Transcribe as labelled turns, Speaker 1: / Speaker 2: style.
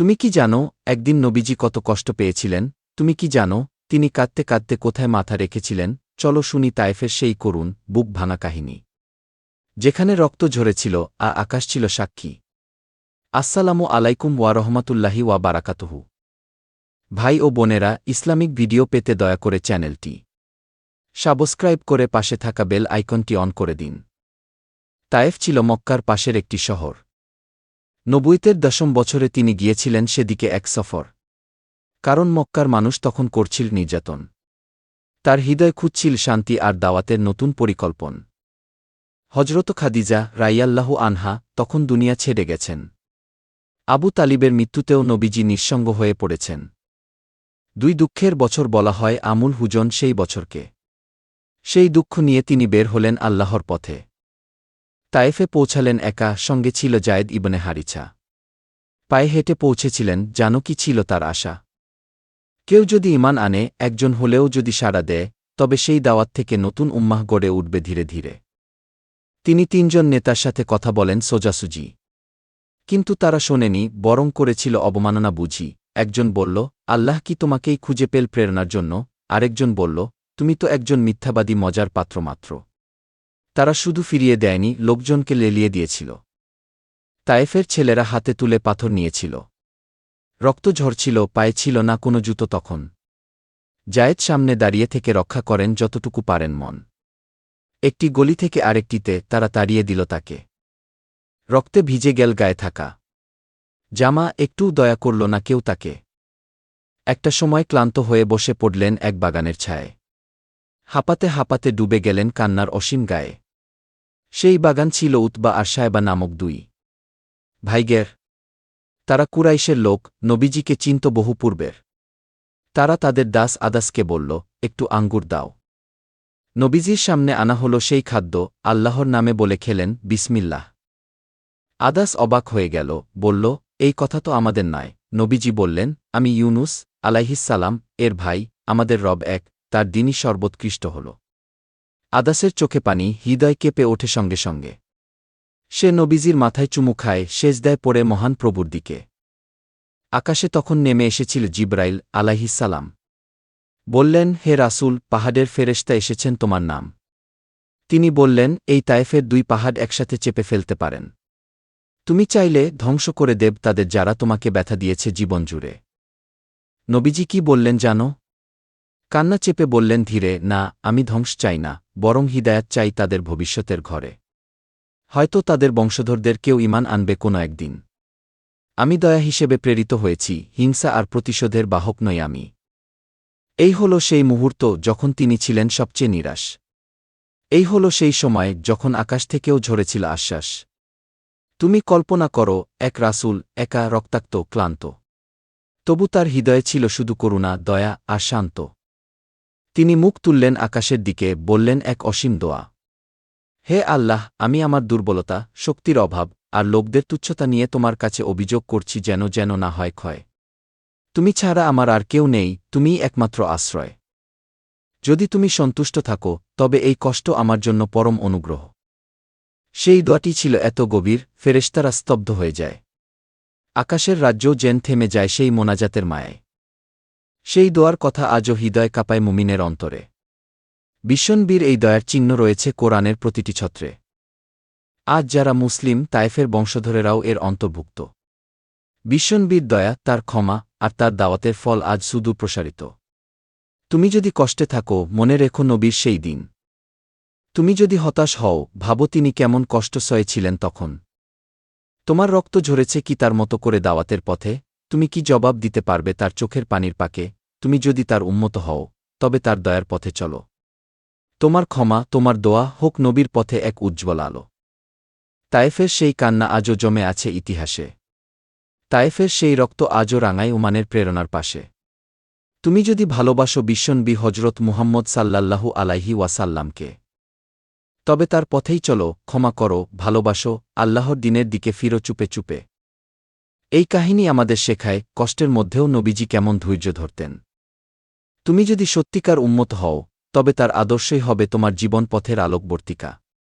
Speaker 1: তুমি কি জানো, একদিন নবীজি কত কষ্ট পেয়েছিলেন? তুমি কি জানো, তিনি কাঁদতে কাঁদতে কোথায় মাথা রেখেছিলেন? চলো শুনি তায়েফের সেই করুণ বুক ভাঙা কাহিনী। যেখানে রক্ত ঝরেছিল, আ আকাশ ছিল সাক্ষী। আসসালামু আলাইকুম ওয়া রহমাতুল্লাহি ওয়া বারাকাতুহু। ভাই ও বোনেরা, ইসলামিক ভিডিও পেতে দয়া করে চ্যানেলটি সাবস্ক্রাইব করে পাশে থাকা বেল আইকনটি অন করে দিন। তায়েফ ছিল মক্কার পাশের একটি শহর। নবুইতের দশম বছরে তিনি গিয়েছিলেন সেদিকে এক সফর। কারণ মক্কার মানুষ তখন করছিল নির্যাতন। তার হৃদয় খুঁজছিল শান্তি আর দাওয়াতের নতুন পরিকল্পন। হজরত খাদিজা রাইয়াল্লাহু আনহা তখন দুনিয়া ছেড়ে গেছেন। আবু তালিবের মৃত্যুতেও নবীজি নিঃসঙ্গ হয়ে পড়েছেন। দুই দুঃখের বছর বলা হয় আমুল হুজন সেই বছরকে। সেই দুঃখ নিয়ে তিনি বের হলেন আল্লাহর পথে। তায়েফে পৌঁছালেন একা, সঙ্গে ছিল জায়েদ ইবনে হারিছা। পায়ে হেঁটে পৌঁছেছিলেন, জানো কি ছিল তার আশা? কেউ যদি ইমান আনে, একজন হলেও যদি সাড়া দেয়, তবে সেই দাওয়াত থেকে নতুন উম্মাহ গড়ে উঠবে ধীরে ধীরে। তিনি তিনজন নেতার সাথে কথা বলেন সোজাসুজি। কিন্তু তারা শোনেনি, বরং করেছিল অবমাননা বুঝি। একজন বলল, আল্লাহ কি তোমাকেই খুঁজে পেল প্রেরণার জন্য? আরেকজন বলল, তুমি তো একজন মিথ্যাবাদী মজার পাত্র মাত্র তারা শুধু ফিরিয়ে দেয়নি, লোকজনকে লেলিয়ে দিয়েছিল। তায়েফের ছেলেরা হাতে তুলে পাথর নিয়েছিল। রক্ত ঝরছিল, পায়ে ছিল না কোনো জুতো তখন। জায়েদ সামনে দাঁড়িয়ে থেকে রক্ষা করেন যতটুকু পারেন মন। একটি গলি থেকে আরেকটিতে তারা তাড়িয়ে দিল তাকে। রক্তে ভিজে গেল গায়ে থাকা। জামা, একটুও দয়া করল না কেউ তাকে। একটা সময় ক্লান্ত হয়ে বসে পড়লেন এক বাগানের ছায়ে। হাঁপাতে হাঁপাতে ডুবে গেলেন কান্নার অসীম গায়ে। সেই বাগান ছিল উতবা আর সায়বা নামক দুই। ভাইগের তারা কুরাইশের লোক, নবীজিকে চিন্ত বহু পূর্বের। তারা তাদের দাস আদাসকে বলল, একটু আঙ্গুর দাও। নবীজির সামনে আনা হল সেই খাদ্য, আল্লাহর নামে বলে খেলেন, বিসমিল্লাহ। আদাস অবাক হয়ে গেল, বলল, এই কথা তো আমাদের নয়। নবীজি বললেন, আমি ইউনুস আলাইহিসালাম এর ভাই, আমাদের রব এক। তার দিনই সর্বোৎকৃষ্ট হল। আদাসের চোখে পানি হৃদয় কেঁপে ওঠে সঙ্গে সঙ্গে। সে নবীজির মাথায় চুমু খায়, সেজদায় পড়ে মহান প্রভুর দিকে। আকাশে তখন নেমে এসেছিল জিব্রাইল আলাইহিসালাম বললেন, হে রাসুল, পাহাড়ের ফেরেস্তা এসেছেন তোমার নাম। তিনি বললেন, এই তায়েফের দুই পাহাড় একসাথে চেপে ফেলতে পারেন। তুমি চাইলে ধ্বংস করে দেব তাদের যারা তোমাকে ব্যথা দিয়েছে জীবন জুড়ে। নবীজি কি বললেন জানো? কান্না চেপে বললেন, ধীরে, না, আমি ধ্বংস চাই না, বরং হিদায়াত চাই তাদের ভবিষ্যতের ঘরে। হয়তো তাদের বংশধরদের কেউ ইমান আনবে কোনো একদিন। আমি দয়া হিসেবে প্রেরিত হয়েছি, হিংসা আর প্রতিশোধের বাহক নই আমি। এই হল সেই মুহূর্ত যখন তিনি ছিলেন সবচেয়ে নিরাশ। এই হল সেই সময় যখন আকাশ থেকেও ঝরেছিল আশ্বাস। তুমি কল্পনা করো, এক রাসুল, একা রক্তাক্ত, ক্লান্ত। তবু তার হৃদয়ে ছিল শুধু করুণা, দয়া আর শান্ত। তিনি মুখ তুললেন আকাশের দিকে, বললেন, এক অসীম দোয়া। হে আল্লাহ, আমি আমার দুর্বলতা, শক্তির অভাব আর লোকদের তুচ্ছতা নিয়ে তোমার কাছে অভিযোগ করছি যেন যেন না হয় ক্ষয়। তুমি ছাড়া আমার আর কেউ নেই, তুমিই একমাত্র আশ্রয়। যদি তুমি সন্তুষ্ট থাকো, তবে এই কষ্ট আমার জন্য পরম অনুগ্রহ। সেই দোয়াটি ছিল এত গভীর, ফেরেশতারা স্তব্ধ হয়ে যায়। আকাশের রাজ্য জেন থেমে যায় সেই মোনাজাতের মায়ায়। সেই দোয়ার কথা আজও হৃদয় কাঁপায় মুমিনের অন্তরে। বিশ্বনবীর এই দয়ার চিহ্ন রয়েছে কোরআনের প্রতিটি ছত্রে। আজ যারা মুসলিম, তায়েফের বংশধরেরাও এর অন্তর্ভুক্ত। বিশ্বনবীর দয়া, তার ক্ষমা আর তার দাওয়াতের ফল আজ সুদূর প্রসারিত তুমি যদি কষ্টে থাকো, মনে রেখো নবীর সেই দিন। তুমি যদি হতাশ হও, ভাবো তিনি কেমন কষ্ট সয়েছিলেন তখন। তোমার রক্ত ঝরেছে কি তার মতো করে দাওয়াতের পথে? তুমি কি জবাব দিতে পারবে তার চোখের পানির পাকে? তুমি যদি তার উন্মত হও, তবে তার দয়ার পথে চলো। তোমার ক্ষমা, তোমার দোয়া হোক নবীর পথে এক উজ্জ্বল আলো। তায়েফের সেই কান্না আজও জমে আছে ইতিহাসে। তায়েফের সেই রক্ত আজও রাঙায় উমানের প্রেরণার পাশে। তুমি যদি ভালোবাসো বিশ্বনবী হজরত মুহাম্মদ সাল্লাল্লাহু আলাইহি ওয়াসাল্লামকে। তবে তার পথেই চলো, ক্ষমা করো, ভালোবাসো, আল্লাহর দিনের দিকে ফিরো চুপে চুপে। এই কাহিনী আমাদের শেখায় কষ্টের মধ্যেও নবীজি কেমন ধৈর্য ধরতেন। তুমি যদি সত্যিকার উন্মত হও, তবে তার আদর্শই হবে তোমার জীবন পথের আলোকবর্তিকা।